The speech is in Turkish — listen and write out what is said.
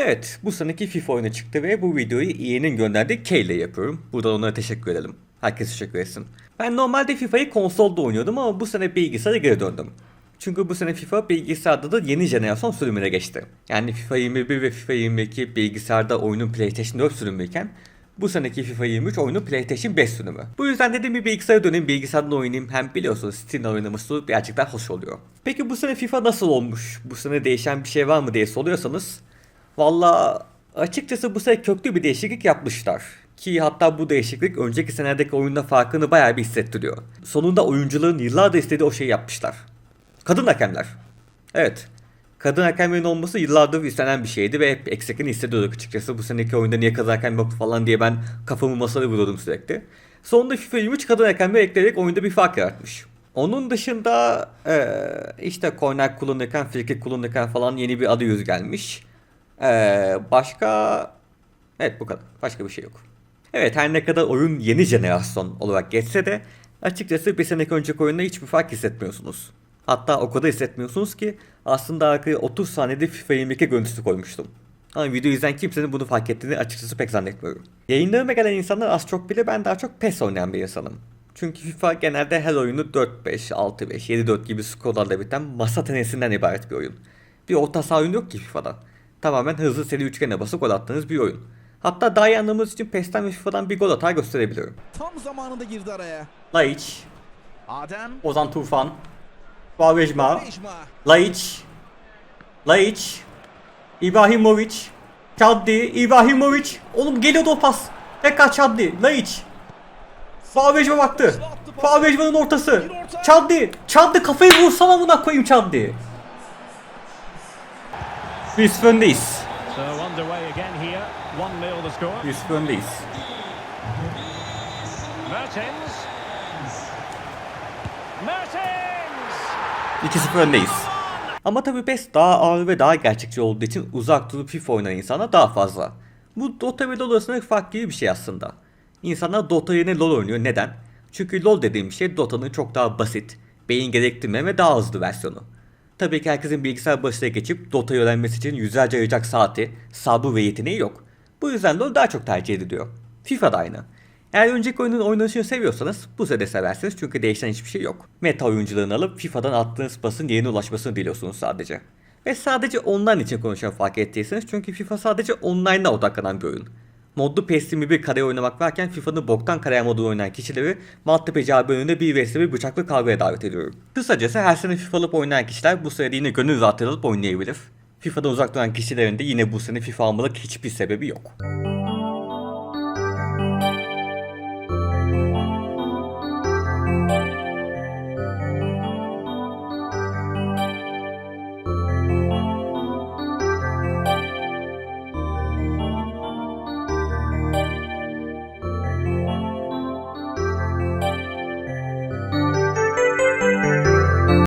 Evet, bu seneki FIFA oyunu çıktı ve bu videoyu EA'nin gönderdiği K ile yapıyorum. Buradan onlara teşekkür edelim. Herkes teşekkür etsin. Ben normalde FIFA'yı konsolda oynuyordum ama bu sene bilgisayara geri döndüm. Çünkü bu sene FIFA bilgisayarda da yeni jenerasyon sürümüne geçti. Yani FIFA 21 ve FIFA 22 bilgisayarda oyunun PlayStation 4 sürümüyken bu seneki FIFA 23 oyunu PlayStation 5 sürümü. Bu yüzden dedim bir bilgisayara döneyim bilgisayardan oynayayım. Hem biliyorsunuz Steam'den oynaması daha hoş oluyor. Peki bu sene FIFA nasıl olmuş? Bu sene değişen bir şey var mı diye soruyorsanız Valla açıkçası bu sene köklü bir değişiklik yapmışlar. Ki hatta bu değişiklik önceki senelerdeki oyunda farkını bayağı bir hissettiriyor. Sonunda oyuncuların yıllardır istediği o şeyi yapmışlar. Kadın hakemler. Evet. Kadın hakemlerin olması yıllardır istenen bir şeydi ve hep eksikliğini hissediyorduk açıkçası. Bu seneki oyunda niye kadın hakem yoktu falan diye ben kafamı masaya vuruyordum sürekli. Sonunda FIFA 23 kadın hakemleri ekleyerek oyunda bir fark yaratmış. Onun dışında eee, işte korner kullanırken, frikik kullanırken falan yeni bir adı yüz gelmiş. Ee, başka... Evet bu kadar. Başka bir şey yok. Evet her ne kadar oyun yeni jenerasyon olarak geçse de açıkçası bir seneki önceki oyunda hiçbir fark hissetmiyorsunuz. Hatta o kadar hissetmiyorsunuz ki aslında arkaya 30 saniyede FIFA 22 görüntüsü koymuştum. Ama video izleyen kimsenin bunu fark ettiğini açıkçası pek zannetmiyorum. Yayınlarıma gelen insanlar az çok bile ben daha çok PES oynayan bir insanım. Çünkü FIFA genelde her oyunu 4-5, 6-5, 7-4 gibi skorlarla biten masa tenisinden ibaret bir oyun. Bir orta saha oyunu yok ki FIFA'da. Tamamen hızlı seri üçgene basıp gol attığınız bir oyun. Hatta daha iyi için PES'ten ve FIFA'dan bir gol atar gösterebiliyorum. Tam zamanında girdi araya. Laiç, Adem. Ozan Tufan, Nejma. Laiç, Laiç, İbrahimovic, Çaddi, İbrahimovic. Oğlum geliyordu o pas. Tekrar Çaddi, Laiç. Vavejma baktı. Vavejma'nın ortası. Çaddi, Çaddi kafayı vursana buna koyayım Çaddi. Biz öndeyiz. So underway again here. 1-0 the score. Biz öndeyiz. Mertens. Mertens! 2-0 öndeyiz. Ama tabii PES daha ağır ve daha gerçekçi olduğu için uzak durup FIFA oynayan insana daha fazla. Bu Dota ve LoL arasındaki fark gibi bir şey aslında. İnsanlar Dota yerine LoL oynuyor. Neden? Çünkü LoL dediğim şey Dota'nın çok daha basit, beyin gerektirmeyen ve daha hızlı versiyonu. Tabii ki herkesin bilgisayar başına geçip Dota'yı öğrenmesi için yüzlerce ayıracak saati, sabrı ve yeteneği yok. Bu yüzden LoL daha çok tercih ediliyor. FIFA da aynı. Eğer önceki oyunun oynanışını seviyorsanız bu sene seversiniz çünkü değişen hiçbir şey yok. Meta oyuncularını alıp FIFA'dan attığınız pasın yerine ulaşmasını diliyorsunuz sadece. Ve sadece online için konuşan fark ettiyseniz çünkü FIFA sadece online'a odaklanan bir oyun. Modlu PES 21 kare oynamak varken FIFA'nın boktan kare modu oynayan kişileri Maltepe cevabı önünde bir vs bir bıçaklı kavgaya davet ediyorum. Kısacası her sene FIFA alıp oynayan kişiler bu sene yine gönül rahatlığı alıp oynayabilir. FIFA'dan uzak duran kişilerin de yine bu sene FIFA almalık hiçbir sebebi yok.